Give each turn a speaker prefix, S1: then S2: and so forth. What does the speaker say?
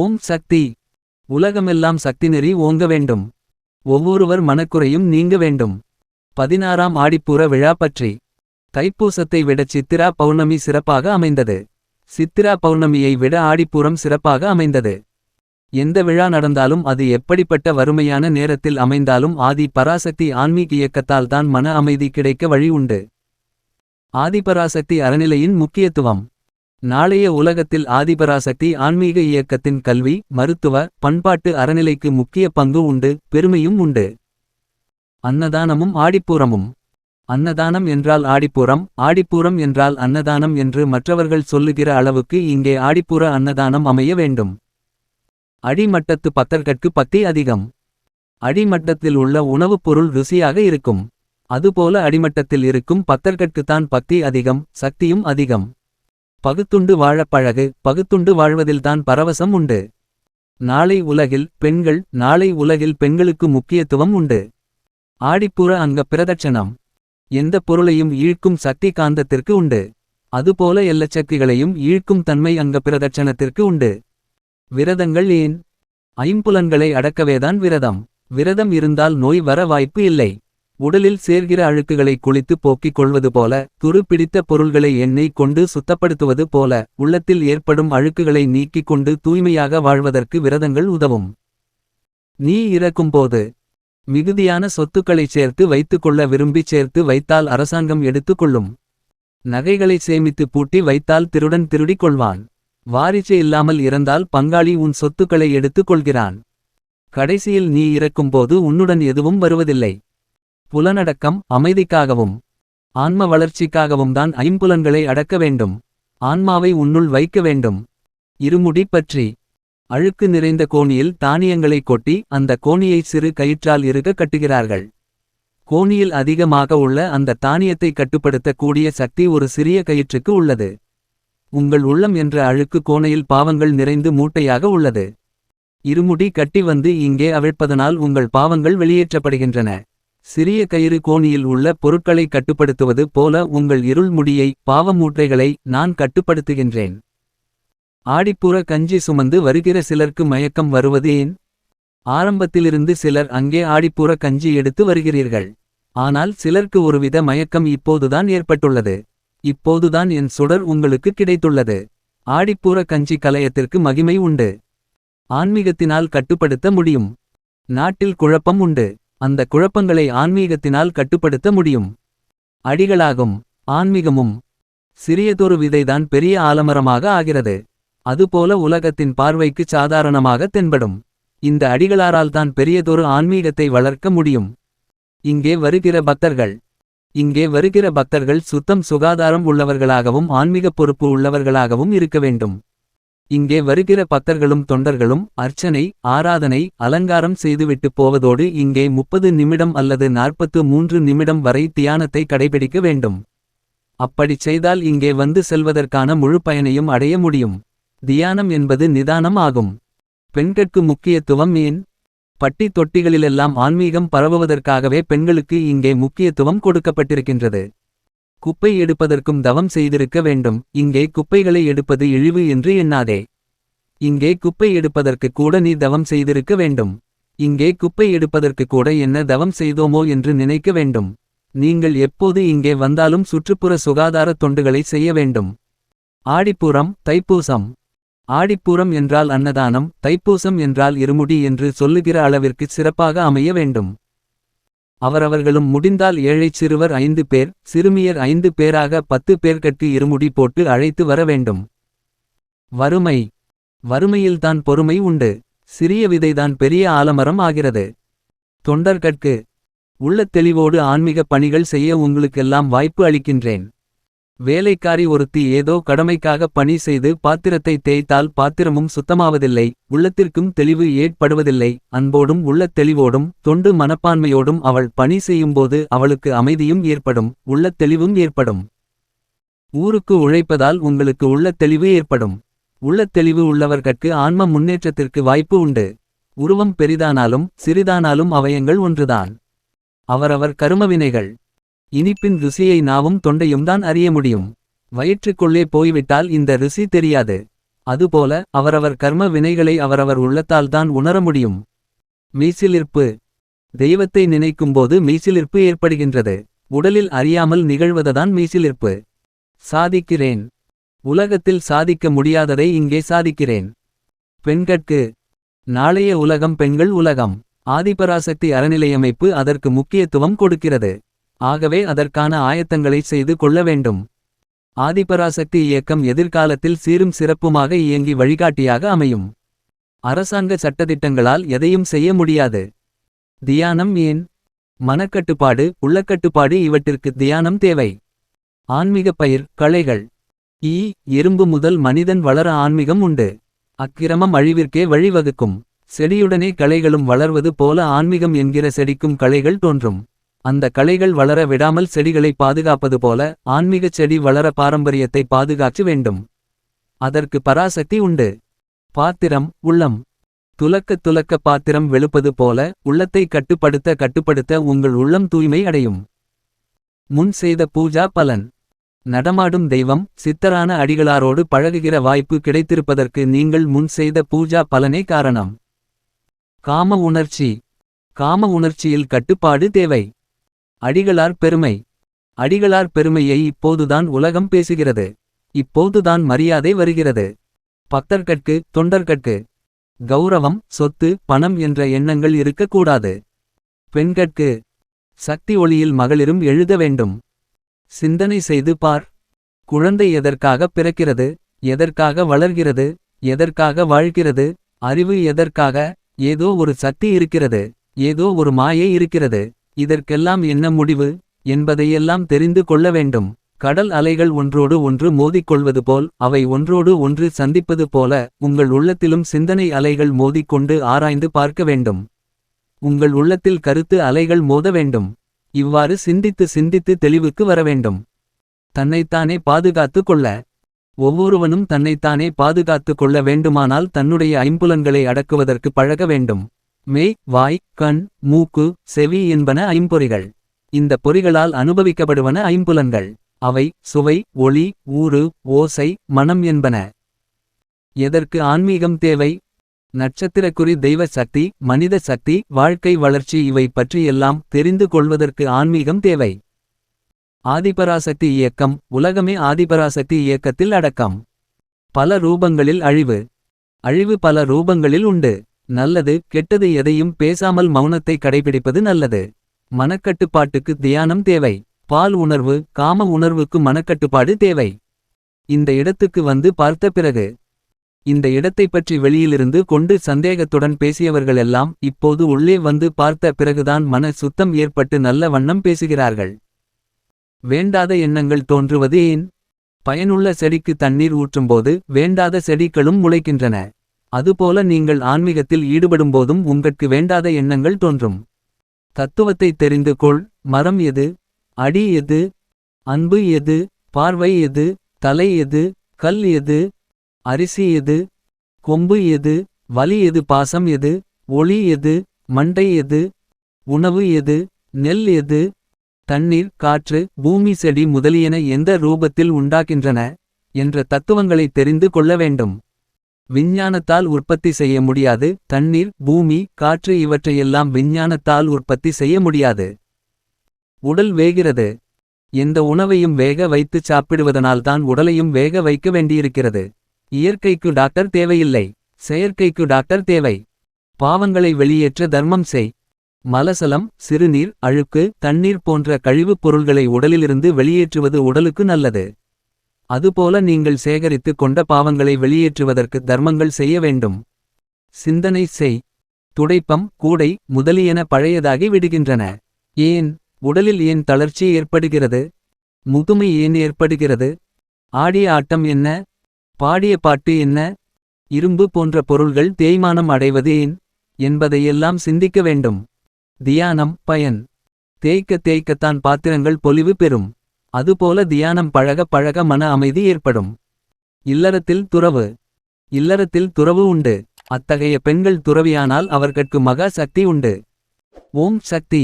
S1: ஓம் சக்தி. உலகமெல்லாம் சக்தி நெறி ஓங்க வேண்டும். ஒவ்வொருவர் மனக்குறையும் நீங்க வேண்டும். பதினாறாம் ஆடிப்பூர விழா பற்றி. தைப்பூசத்தை விட சித்திரா பௌர்ணமி சிறப்பாக அமைந்தது. சித்திரா பௌர்ணமியை விட ஆடிப்பூரம் சிறப்பாக அமைந்தது. எந்த விழா நடந்தாலும் அது எப்படிப்பட்ட வறுமையான நேரத்தில் அமைந்தாலும் ஆதி பராசக்தி ஆன்மீக இயக்கத்தால் தான் மன அமைதி கிடைக்க வழி உண்டு. ஆதிபராசக்தி அறநிலையின் முக்கியத்துவம். நாளைய உலகத்தில் ஆதிபராசக்தி ஆன்மீக இயக்கத்தின் கல்வி மருத்துவ பண்பாட்டு அறநிலைக்கு முக்கிய பங்கு உண்டு பெருமையும் உண்டு. அன்னதானமும் ஆடிப்பூரமும். அன்னதானம் என்றால் ஆடிப்பூரம் ஆடிப்பூரம் என்றால் அன்னதானம் என்று மற்றவர்கள் சொல்லுகிற அளவுக்கு இங்கே ஆடிப்பூர அன்னதானம் அமைய வேண்டும். அடிமட்டத்து பத்தர்கட்கு பக்தி அதிகம். அடிமட்டத்தில் உள்ள உணவுப் பொருள் ருசியாக இருக்கும். அதுபோல அடிமட்டத்தில் இருக்கும் பத்தர்கட்குத்தான் பக்தி அதிகம் சக்தியும் அதிகம். பகுத்துண்டு வாழப் பழகு பகுத்துண்டு வாழ்வதில்தான் பரவசம் உண்டு. நாளை உலகில் பெண்கள் நாளை உலகில் பெண்களுக்கு முக்கியத்துவம் உண்டு. ஆடிப்புற அங்க பிரதட்சணம். எந்த பொருளையும் ஈழ்க்கும் சக்தி காந்தத்திற்கு உண்டு. அதுபோல எல்லச்சக்திகளையும் ஈழ்க்கும் தன்மை அங்க பிரதட்சணத்திற்கு உண்டு. விரதங்கள் ஏன்? ஐம்புலன்களை அடக்கவேதான் விரதம். விரதம் இருந்தால் நோய் வர வாய்ப்பு இல்லை. உடலில் சேர்கிற அழுக்குகளை குளித்து போக்கிக் கொள்வது போல துரு பிடித்த பொருள்களை எண்ணெய் கொண்டு சுத்தப்படுத்துவது போல உள்ளத்தில் ஏற்படும் அழுக்குகளை நீக்கிக் கொண்டு தூய்மையாக வாழ்வதற்கு விரதங்கள் உதவும். நீ இறக்கும்போது மிகுதியான சொத்துக்களை சேர்த்து வைத்துக்கொள்ள விரும்பிச் சேர்த்து வைத்தால் அரசாங்கம் எடுத்துக் கொள்ளும். நகைகளை சேமித்து பூட்டி வைத்தால் திருடன் திருடிக் கொள்வான். வாரிசு இல்லாமல் இறந்தால் பங்காளி உன் சொத்துக்களை எடுத்துக் கொள்கிறான். கடைசியில் நீ இறக்கும்போது உன்னுடன் எதுவும் வருவதில்லை. புலனடக்கம் அமைதிக்காகவும் ஆன்ம வளர்ச்சிக்காகவும் தான் ஐம்புலன்களை அடக்க வேண்டும். ஆன்மாவை உன்னுள் வைக்க வேண்டும். இருமுடி பற்றி அழுக்கு நிறைந்த கோணியில் தானியங்களை கொட்டி அந்த கோணியை சிறு கயிற்றால் இருக கட்டுகிறார்கள். கோணியில் அதிகமாக உள்ள அந்த தானியத்தை கட்டுப்படுத்த கூடிய சக்தி ஒரு சிறிய கயிற்றுக்கு உள்ளது. உங்கள் உள்ளம் என்ற அழுக்கு கோணையில் பாவங்கள் நிறைந்து மூட்டையாக உள்ளது. இருமுடி கட்டி வந்து இங்கே அவிழ்ப்பதனால் உங்கள் பாவங்கள் வெளியேற்றப்படுகின்றன. சிறிய கயிறு கோணியில் உள்ள பொருட்களை கட்டுப்படுத்துவது போல உங்கள் இருள் முடியை பாவமூட்டைகளை நான் கட்டுப்படுத்துகின்றேன். ஆடிப்புற கஞ்சி சுமந்து வருகிற சிலருக்கு மயக்கம் வருவது ஏன்? ஆரம்பத்திலிருந்து சிலர் அங்கே ஆடிப்புற கஞ்சி எடுத்து வருகிறீர்கள். ஆனால் சிலர்க்கு ஒருவித மயக்கம் இப்போதுதான் ஏற்பட்டுள்ளது. இப்போதுதான் என் சுடர் உங்களுக்கு கிடைத்துள்ளது. ஆடிப்புற கஞ்சி கலயத்திற்கு மகிமை உண்டு. ஆன்மீகத்தினால் கட்டுப்படுத்த முடியும். நாட்டில் குழப்பம் உண்டு. அந்த குழப்பங்களை ஆன்மீகத்தினால் கட்டுப்படுத்த முடியும். அடிகளாகும் ஆன்மீகமும் சிறியதொரு விதைதான் பெரிய ஆலமரமாக ஆகிறது. அதுபோல உலகத்தின் பார்வைக்கு சாதாரணமாக தென்படும். இந்த அடிகளாரால் தான் பெரியதொரு ஆன்மீகத்தை வளர்க்க முடியும். இங்கே வருகிற பக்தர்கள் இங்கே வருகிற பக்தர்கள் சுத்தம் சுகாதாரம் உள்ளவர்களாகவும் ஆன்மீக பொறுப்பு உள்ளவர்களாகவும் இருக்க வேண்டும். இங்கே வருகிற பக்தர்களும் தொண்டர்களும் அர்ச்சனை ஆராதனை அலங்காரம் செய்துவிட்டு போவதோடு இங்கே முப்பது நிமிடம் அல்லது நாற்பத்து மூன்று நிமிடம் வரை தியானத்தை கடைபிடிக்க வேண்டும். அப்படிச் செய்தால் இங்கே வந்து செல்வதற்கான முழு பயனையும் அடைய முடியும். தியானம் என்பது நிதானம் ஆகும். பெண்கட்கு முக்கியத்துவம் ஏன்? பட்டி தொட்டிகளிலெல்லாம் ஆன்மீகம் பரவுவதற்காகவே பெண்களுக்கு இங்கே முக்கியத்துவம் கொடுக்கப்பட்டிருக்கின்றது. குப்பை எடுப்பதற்கும் தவம் செய்திருக்க வேண்டும். இங்கே குப்பைகளை எடுப்பது இழிவு என்று எண்ணாதே. இங்கே குப்பை எடுப்பதற்கு கூட நீ தவம் செய்திருக்க வேண்டும். இங்கே குப்பை எடுப்பதற்கு கூட என்ன தவம் செய்தோமோ என்று நினைக்க வேண்டும். நீங்கள் எப்போது இங்கே வந்தாலும் சுற்றுப்புற சுகாதார தொண்டுகளை செய்ய வேண்டும். ஆடிப்பூரம் தைப்பூசம். ஆடிப்பூரம் என்றால் அன்னதானம் தைப்பூசம் என்றால் இருமுடி என்று சொல்லுகிற அளவிற்கு சிறப்பாக அமைய வேண்டும். அவரவர்களும் முடிந்தால் ஏழைச் சிறுவர் ஐந்து பேர் சிறுமியர் ஐந்து பேராக பத்து பேர்கட்கு இருமுடி போட்டு அழைத்து வர வேண்டும். வறுமை. வறுமையில்தான் பொறுமை உண்டு. சிறிய விதைதான் பெரிய ஆலமரம் ஆகிறது. தொண்டர்கட்கு உள்ள தெளிவோடு ஆன்மீக பணிகள் செய்ய உங்களுக்கெல்லாம் வாய்ப்பு அளிக்கின்றேன். வேலைக்காரி ஒருத்தி ஏதோ கடமைக்காக பணி செய்து பாத்திரத்தை தேய்த்தால் பாத்திரமும் சுத்தமாவதில்லை உள்ளத்திற்கும் தெளிவு ஏற்படுவதில்லை. அன்போடும் உள்ள தெளிவோடும் தொண்டு மனப்பான்மையோடும் அவள் பணி செய்யும்போது அவளுக்கு அமைதியும் ஏற்படும் உள்ள தெளிவும் ஏற்படும். ஊருக்கு உழைப்பதால் உங்களுக்கு உள்ள தெளிவு ஏற்படும். உள்ள தெளிவு உள்ளவர்கட்கு ஆன்ம முன்னேற்றத்திற்கு வாய்ப்பு உண்டு. உருவம் பெரிதானாலும் சிறிதானாலும் அவயங்கள் ஒன்றுதான். அவரவர் கருமவினைகள். இனிப்பின் ருசியை நாவும் தொண்டையும் தான் அறிய முடியும். வயிற்றுக்குள்ளே போய்விட்டால் இந்த ருசி தெரியாது. அதுபோல அவரவர் கர்ம வினைகளை அவரவர் உள்ளத்தால்தான் உணர முடியும். மீசிலிருப்பு. தெய்வத்தை நினைக்கும்போது மீசிலிருப்பு ஏற்படுகின்றது. உடலில் அறியாமல் நிகழ்வதுதான் மீசிலிருப்பு. சாதிக்கிறேன். உலகத்தில் சாதிக்க முடியாததை இங்கே சாதிக்கிறேன். பெண்கட்கு. நாளைய உலகம் பெண்கள் உலகம். ஆதிபராசக்தி அறநிலையமைப்பு அதற்கு முக்கியத்துவம் கொடுக்கிறது. ஆகவே அதற்கான ஆயத்தங்களை செய்து கொள்ள வேண்டும். ஆதிபராசக்தி இயக்கம் எதிர்காலத்தில் சீரும் சிறப்புமாக இயங்கி வழிகாட்டியாக அமையும். அரசாங்க சட்டதிட்டங்களால் எதையும் செய்ய முடியாது. தியானம் ஏன்? மனக்கட்டுப்பாடு உள்ளக்கட்டுப்பாடு இவற்றிற்கு தியானம் தேவை. ஆன்மீக பயிர் களைகள் ஈ எறும்பு முதல் மனிதன் வளர ஆன்மீகம் உண்டு. அக்கிரமம் அழிவிற்கே வழிவகுக்கும். செடியுடனே களைகளும் வளர்வது போல ஆன்மீகம் என்கிற செடிக்கும் களைகள் தோன்றும். அந்த களைகள் வளர விடாமல் செடிகளை பாதுகாப்பது போல ஆன்மீகச் செடி வளர பாரம்பரியத்தை பாதுகாக்க வேண்டும். அதற்கு பராசக்தி உண்டு. பாத்திரம் உள்ளம். துலக்க துலக்க பாத்திரம் வெளுப்பது போல உள்ளத்தை கட்டுப்படுத்த கட்டுப்படுத்த உங்கள் உள்ளம் தூய்மை அடையும். முன் செய்த பூஜா பலன். நடமாடும் தெய்வம் சித்தரான அடிகளாரோடு பழகுகிற வாய்ப்பு கிடைத்திருப்பதற்கு நீங்கள் முன் செய்த பூஜா பலனே காரணம். காம உணர்ச்சி. காம உணர்ச்சியில் கட்டுப்பாடு தேவை. அடிகளார் பெருமை. அடிகளார் பெருமையை இப்போதுதான் உலகம் பேசுகிறது. இப்போதுதான் மரியாதை வருகிறது. பக்தர்கட்கு தொண்டர்கட்கு. கௌரவம் சொத்து பணம் என்ற எண்ணங்கள் இருக்கக்கூடாது. பெண்கட்கு. சக்தி ஒளியில் மகளிரும் எழுத வேண்டும். சிந்தனை செய்து பார். குழந்தை எதற்காக பிறக்கிறது? எதற்காக வளர்கிறது? எதற்காக வாழ்கிறது? அறிவு எதற்காக? ஏதோ ஒரு சக்தி இருக்கிறது. ஏதோ ஒரு மாயை இருக்கிறது. இதற்கெல்லாம் என்ன முடிவு? என்பதையெல்லாம் தெரிந்து கொள்ள வேண்டும். கடல் அலைகள் ஒன்றோடு ஒன்று மோதிக்கொள்வது போல் அவை ஒன்றோடு ஒன்று சந்திப்பது போல உங்கள் உள்ளத்திலும் சிந்தனை அலைகள் மோதிக்கொண்டு ஆராய்ந்து பார்க்க வேண்டும். உங்கள் உள்ளத்தில் கருத்து அலைகள் மோத வேண்டும். இவ்வாறு சிந்தித்து சிந்தித்து தெளிவுக்கு வர வேண்டும். தன்னைத்தானே பாதுகாத்து கொள்ள. ஒவ்வொருவனும் தன்னைத்தானே பாதுகாத்து கொள்ள வேண்டுமானால் தன்னுடைய ஐம்புலன்களை அடக்குவதற்கு பழக வேண்டும். மெய் வாய் கண் மூக்கு செவி என்பன ஐம்பொறிகள். இந்த பொறிகளால் அனுபவிக்கப்படுவன ஐம்புலன்கள். அவை சுவை ஒளி ஊறு ஓசை மனம் என்பன. எதற்கு ஆன்மீகம் தேவை? நட்சத்திரக்குறி தெய்வ சக்தி மனித சக்தி வாழ்க்கை வளர்ச்சி இவை பற்றியெல்லாம் தெரிந்து கொள்வதற்கு ஆன்மீகம் தேவை. ஆதிபராசக்தி இயக்கம் உலகமே ஆதிபராசக்தி இயக்கத்தில் அடக்கம். பல ரூபங்களில் அழிவு. அழிவு பல ரூபங்களில் உண்டு. நல்லது கெட்டது எதையும் பேசாமல் மௌனத்தை கடைபிடிப்பது நல்லது. மனக்கட்டுப்பாட்டுக்கு தியானம் தேவை. பால் உணர்வு காம உணர்வுக்கு மனக்கட்டுப்பாடு தேவை. இந்த இடத்துக்கு வந்து பார்த்த பிறகு இந்த இடத்தை பற்றி வெளியிலிருந்து கொண்டு சந்தேகத்துடன் பேசியவர்களெல்லாம் இப்போது உள்ளே வந்து பார்த்த பிறகுதான் மன சுத்தம் ஏற்பட்டு நல்ல வண்ணம் பேசுகிறார்கள். வேண்டாத எண்ணங்கள் தோன்றுவது ஏன்? பயனுள்ள செடிக்கு தண்ணீர் ஊற்றும்போது வேண்டாத செடிகளும் முளைக்கின்றன. அதுபோல நீங்கள் ஆன்மீகத்தில் ஈடுபடும்போதும் உங்களுக்கு வேண்டாத எண்ணங்கள் தோன்றும். தத்துவத்தை தெரிந்து கொள். மரம் எது? அடி எது? அன்பு எது? பார்வை எது? தலை எது? கல் எது? அரிசி எது? கொம்பு எது? வலி எது? பாசம் எது? ஒளி எது? மண்டை எது? உணவு எது? நெல் எது? தண்ணீர் காற்று பூமி செடி முதலியன எந்த ரூபத்தில் உண்டாகின்றன? என்ற தத்துவங்களை தெரிந்து கொள்ள வேண்டும். விஞ்ஞானத்தால் உற்பத்தி செய்ய முடியாது தண்ணீர் பூமி காற்று இவற்றையெல்லாம் விஞ்ஞானத்தால் உற்பத்தி செய்ய முடியாது. உடல் வேகிறது. எந்த உணவையும் வேக வைத்து சாப்பிடுவதனால்தான் உடலையும் வேக வைக்க வேண்டியிருக்கிறது. இயற்கைக்கு டாக்டர் தேவையில்லை. செயற்கைக்கு டாக்டர் தேவை. பாவங்களை வெளியேற்ற தர்மம் செய். மலசலம் சிறுநீர் அழுக்கு தண்ணீர் போன்ற கழிவுப் பொருள்களை உடலிலிருந்து வெளியேற்றுவது உடலுக்கு நல்லது. அதுபோல நீங்கள் சேகரித்து கொண்ட பாவங்களை வெளியேற்றுவதற்கு தர்மங்கள் செய்ய வேண்டும். சிந்தனை செய். துடைப்பம் கூடை முதலியன பழையதாகி விடுகின்றன. ஏன்? உடலில் ஏன் தளர்ச்சி ஏற்படுகிறது? முதுமை ஏன் ஏற்படுகிறது? ஆடிய ஆட்டம் என்ன? பாடிய பாட்டு என்ன? இரும்பு போன்ற பொருள்கள் தேய்மானம் அடைவது ஏன்? என்பதையெல்லாம் சிந்திக்க வேண்டும். தியானம் பயன். தேய்க்க தேய்க்கத்தான் பாத்திரங்கள் பொலிவு பெறும். அதுபோல தியானம் பழக பழக மன அமைதி ஏற்படும். இல்லறத்தில் துறவு. இல்லறத்தில் துறவு உண்டு. அத்தகைய பெண்கள் துறவியானால் அவர்கட்கு மகா சக்தி உண்டு. ஓம் சக்தி.